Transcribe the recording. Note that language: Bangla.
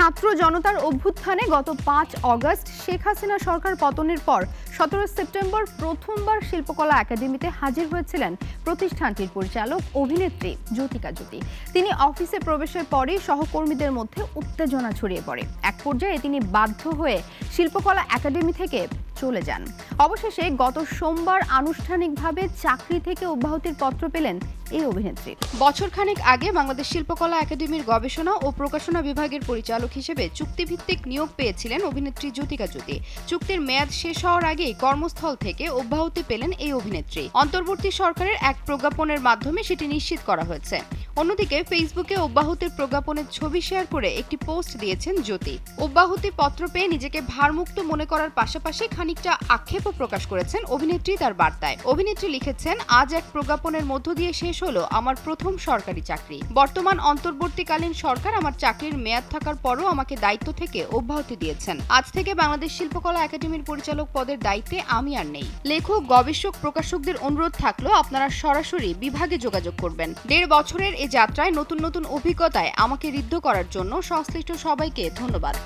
ছাত্র জনতার অভ্যুত্থানে গত পাঁচ অগস্ট শেখ হাসিনা সরকার পতনের পর সতেরো সেপ্টেম্বর প্রথমবার শিল্পকলা একাডেমিতে হাজির হয়েছিলেন প্রতিষ্ঠানটির পরিচালক অভিনেত্রী জ্যোতিকা জ্যোতি। তিনি অফিসে প্রবেশের পরেই সহকর্মীদের মধ্যে উত্তেজনা ছড়িয়ে পড়ে। এক পর্যায়ে তিনি বাধ্য হয়ে শিল্পকলা একাডেমি থেকে চলে যান। অবশেষে গত সোমবার আনুষ্ঠানিকভাবে চাকরি থেকে অব্যাহতির পত্র পেলেন এই অভিনেত্রী। বছরখানেক আগে বাংলাদেশ শিল্পকলা একাডেমির গবেষণা ও প্রকাশনা বিভাগের পরিচালক হিসেবে চুক্তিভিত্তিক নিয়োগ পেয়েছিলেন অভিনেত্রী জ্যোতিকা জ্যোতি। চুক্তির মেয়াদ শেষ হওয়ার আগেই কর্মস্থল থেকে অব্যাহতি পেলেন এই অভিনেত্রী। অন্তর্বর্তী সরকারের এক প্রজ্ঞাপনের মাধ্যমে সেটি নিশ্চিত করা হয়েছে। অন্যদিকে ফেসবুকে অব্যাহতির প্রজ্ঞাপনের ছবি শেয়ার করে একটি পোস্ট দিয়েছেন জ্যোতি। অব্যাহতি পত্র পেয়ে নিজেকে ভারমুক্ত মনে করার পাশাপাশি খানিকটা আক্ষেপও প্রকাশ করেছেন অভিনেত্রী তার বার্তায়। অভিনেত্রী লিখেছেন, আজ এক প্রজ্ঞাপনের মধ্য দিয়ে শেষ হলো আমার প্রথম সরকারি চাকরি। বর্তমান অন্তর্বর্তীকালীন সরকার আমার চাকরির মেয়াদ থাকার পরও আমাকে দায়িত্ব থেকে অব্যাহতি দিয়েছেন। আজ থেকে বাংলাদেশ শিল্পকলা একাডেমির পরিচালক পদের দায়িত্বে আমি আর নেই। লেখক, গবেষক, প্রকাশকদের অনুরোধ থাকল আপনারা সরাসরি বিভাগে যোগাযোগ করবেন। দেড় বছরের এ যাত্রায় নতুন নতুন অভিজ্ঞতায় আমাকে ঋদ্ধ করার জন্য সংশ্লিষ্ট সবাইকে ধন্যবাদ।